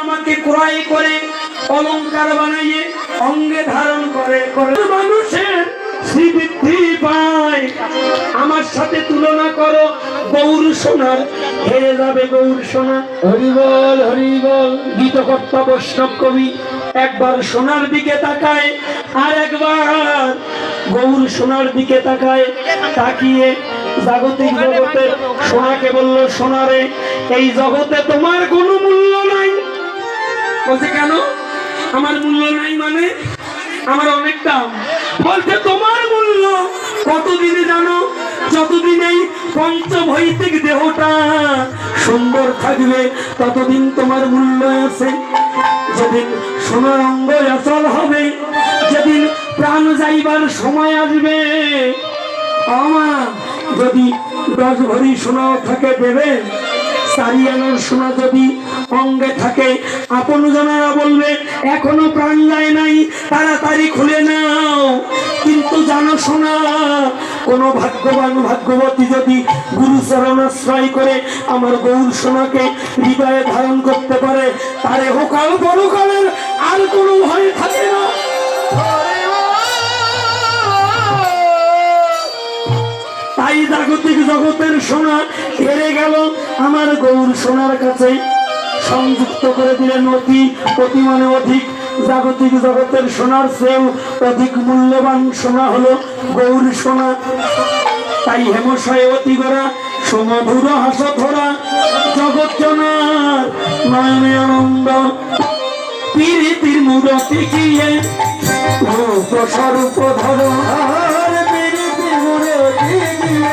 আমাকে ক্রয় করে অলংকার বানাইয়ে অঙ্গে ধারণ করে করে। মানুষের শ্রীবৃদ্ধি পায়। আমার সাথে তুলনা করো গৌর সোনার। হেরে যাবে গৌর সোনা। হরিবল হরিবল গীতকর্তা বৈষ্ণব কবি একবার সোনার দিকে তাকায় আর একবার গৌর সোনার দিকে তাকায়। তাকিয়ে জাগতিক জগতের সোনাকে বলল সোনারে এই জগতে তোমার কোনো মূল্য বলছে কেন? আমার মূল্য নাই মানে? আমার অনেক দাম। বলছে, তোমার মূল্য কতদিনে জানো? যতদিন এই পঞ্চভৈতিক দেহটা সুন্দর থাকবে, ততদিন তোমার মূল্য আছে। যেদিন সোনার অঙ্গ অচল হবে, যেদিন প্রাণ যাইবার সময় আসবে। আমা, যদি দশ ভরি সোনাও থাকে দেবে, চারি সোনা যদি অঙ্গে থাকে। আপন জনেরা বলবে, এখনও প্রাণ যায় নাই, তাড়াতাড়ি খুলে নাও। কিন্তু জানো শোনা কোন ভাগ্যবান ভাগ্যবতী যদি গুরুচরণ আশ্রয় করে আমার গৌর সোনাকে হৃদয়ে ধারণ করতে পারে, তারে হোকাল পরকালের আর কোনো ভয় থাকে না। তাই জাগতিক জগতের সোনা হেরে গেল আমার গৌর সোনার কাছে। সংযুক্ত করে দিলেন অতি অতি মানে অধিক জাগতিক জগতের সোনার চেয়েও অধিক মূল্যবান সোনা হলো গৌর সোনা। তাই হেমশয় অতি গোরা সমধুর হাস ধরা জগৎ জনার নয়নে আনন্দ। পীড়িতির মূরতি গিয়ে রূপ স্বরূপ ধর। মূরতি গিয়ে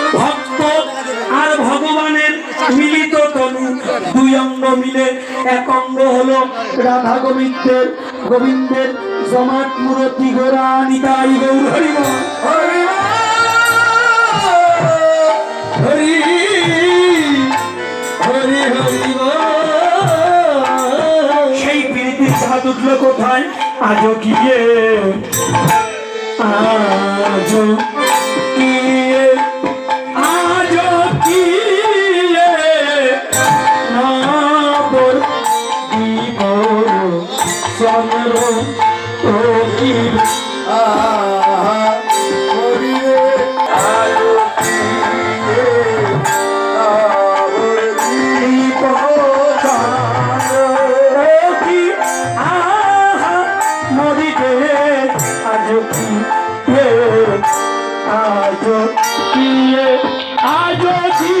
ভগবানের মিলিত তনু। দুই অঙ্গ মিলে এক অঙ্গ হলো রাধা গোবিন্দের গোবিন্দের জমাট মূরতি গোরা নিতাই গৌর হরি হরি হরি কোথায়? আজও গিয়ে। আজও চন্দ্র প্রদীপ দীপ কি?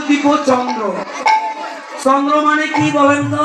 কিয়ে চন্দ্র। চন্দ্র মানে কি বলেন তো?